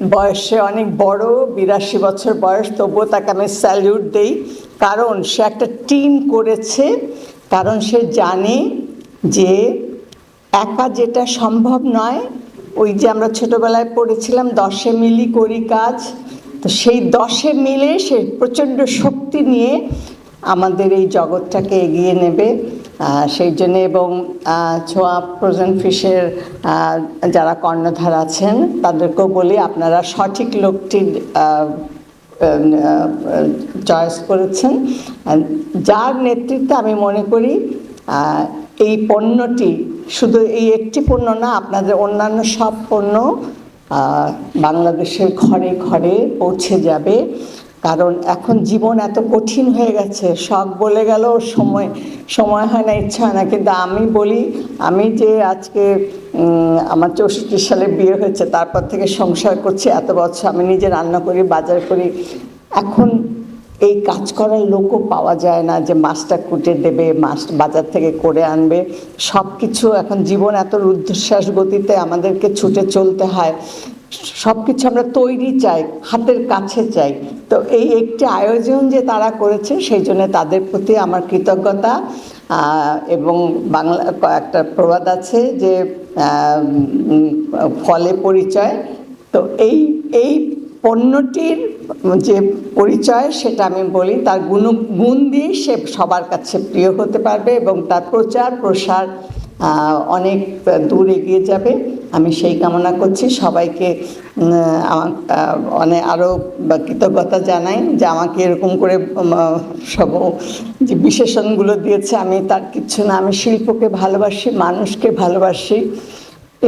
বয়সে অনেক বড়, বিরাশি বছর বয়স, তবুও তাকে আমি স্যালিউট দেই। কারণ সে একটা টিম করেছে, কারণ সে জানে যে একা যেটা সম্ভব নয়, ওই যে আমরা ছোটবেলায় পড়েছিলাম, দশে মিলি করি কাজ। তো সেই দশে মিলে সে প্রচণ্ড শক্তি নিয়ে আমাদের এই জগৎটাকে এগিয়ে নেবে। সেই জন্য এবং ছোঁয়া প্রজেন্ট ফিশের যারা কর্ণধার আছেন তাদেরকেও বলি আপনারা সঠিক লোকটির আহ, চয়েস করেছেন। যার নেতৃত্বে আমি মনে করি এই পণ্যটি শুধু এই একটি পণ্য না আপনাদের অন্যান্য সব পণ্য বাংলাদেশের ঘরে ঘরে পৌঁছে যাবে। কারণ এখন জীবন এত কঠিন হয়ে গেছে, শখ বলে গেল সময় সময় হয় না, ইচ্ছা হয় না। কিন্তু আমি বলি, আমি যে আজকে আমার চৌষট্টি সালে বিয়ে হয়েছে, তারপর থেকে সংসার করছি এত বছর, আমি নিজে রান্না করি, বাজার করি। এখন এই কাজ করার লোকও পাওয়া যায় না যে মাছটা কুটে দেবে, মাছ বাজার থেকে করে আনবে। সব কিছু এখন জীবন এত রুদ্ধশ্বাস গতিতে আমাদেরকে ছুটে চলতে হয়। সব কিছু আমরা তৈরি চাই, হাতের কাছে চাই। তো এই একটি আয়োজন যে তারা করেছে, সেই জন্য তাদের প্রতি আমার কৃতজ্ঞতা। এবং বাংলা একটা প্রবাদ আছে যে ফলে পরিচয়। তো এই এই পণ্যটির যে পরিচয়, সেটা আমি বলি, তার গুণ গুণ দিয়ে সে সবার কাছে প্রিয় হতে পারবে এবং তার প্রচার প্রসার অনেক দূর এগিয়ে যাবে। আমি সেই কামনা করছি। সবাইকে অনেক আরও কৃতজ্ঞতা জানাই যে আমাকে এরকম করে সব যে বিশেষণগুলো দিয়েছে, আমি তার কিচ্ছু না, আমি শিল্পকে ভালোবাসি, মানুষকে ভালোবাসি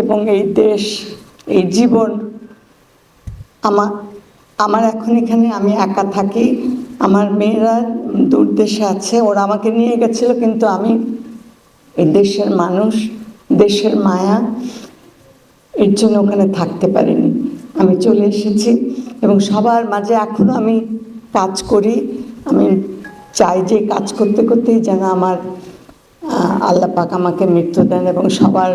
এবং এই দেশ, এই জীবন আমার আমার এখন এখানে আমি একা থাকি। আমার মেয়েরা দূর দেশে আছে, ওরা আমাকে নিয়ে গেছিল, কিন্তু আমি এই দেশের মানুষ, দেশের মায়া, এর জন্য ওখানে থাকতে পারিনি। আমি চলে এসেছি এবং সবার মাঝে এখনও আমি কাজ করি। আমি চাই যে কাজ করতে করতেই যেন আমার আল্লাহ পাক আমাকে মৃত্যু দেন এবং সবার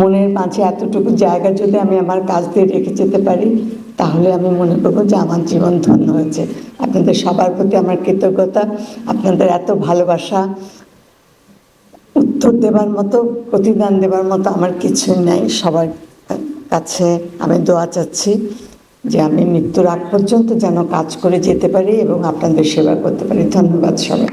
মনের মাঝে এতটুকু জায়গা যদি আমি আমার কাজ দিয়ে রেখে যেতে পারি, তাহলে আমি মনে করব যে আমার জীবন ধন্য হয়েছে। আপনাদের সবার প্রতি আমার কৃতজ্ঞতা, আপনাদের এত ভালোবাসা উত্তর দেবার মতো, প্রতিদান দেবার মতো আমার কিছুই নাই। সবার কাছে আমি দোয়া চাচ্ছি যে আমি মৃত্যুর আগ পর্যন্ত যেন কাজ করে যেতে পারি এবং আপনাদের সেবা করতে পারি। ধন্যবাদ সবাই